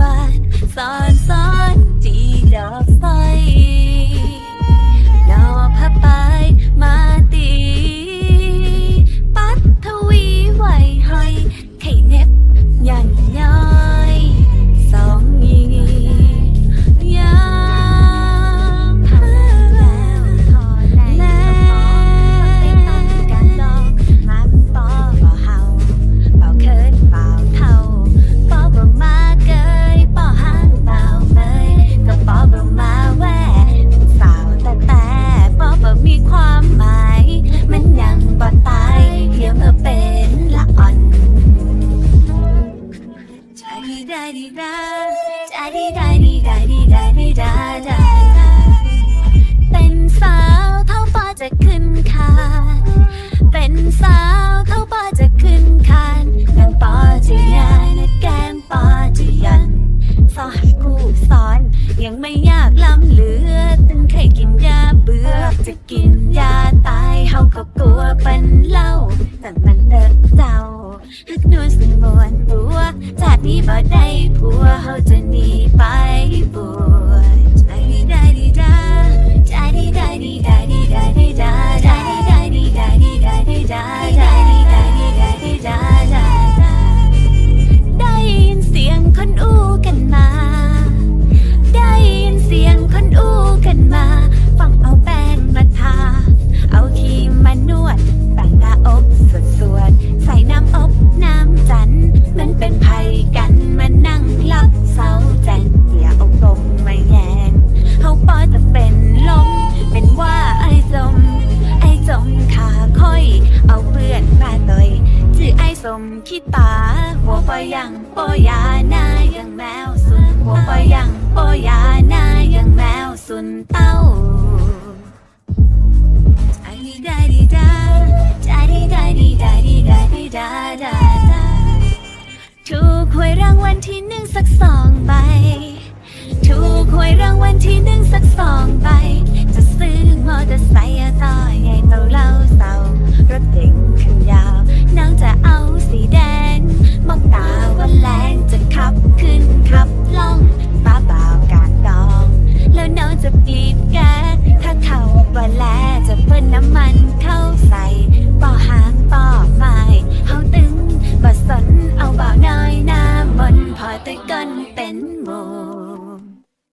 mind, sun, sun, deed of da di da da di da di da di da di da da เป็นสาวเท่าปอจะขึ้นคานเป็นสาวเท่าปอจะขึ้นคานแก้มปอจะยันแก้มปอจะยัน สอนกูสอน ยังไม่ยากล้ำเหลือตั้งเคยกินยาเบื่อจะกินยาตายเฮาก็กลัวเป็นเหล้าแต่มันเลิกเจ้าฮึกนวลสงวน นี้บ่ได้ผัวเขาจะหนีไปบ่ มขี้ตาหัวปอยังปอยาหน้ายังแมวสุนหัวปอยังปอยาหน้ายังแมวสุนเต้าใจดีได้ดีดาใจดีได้ดีได้ดีได้ดีดาดาดาถูกหวยรางวัลที่หนึ่งสักสองใบ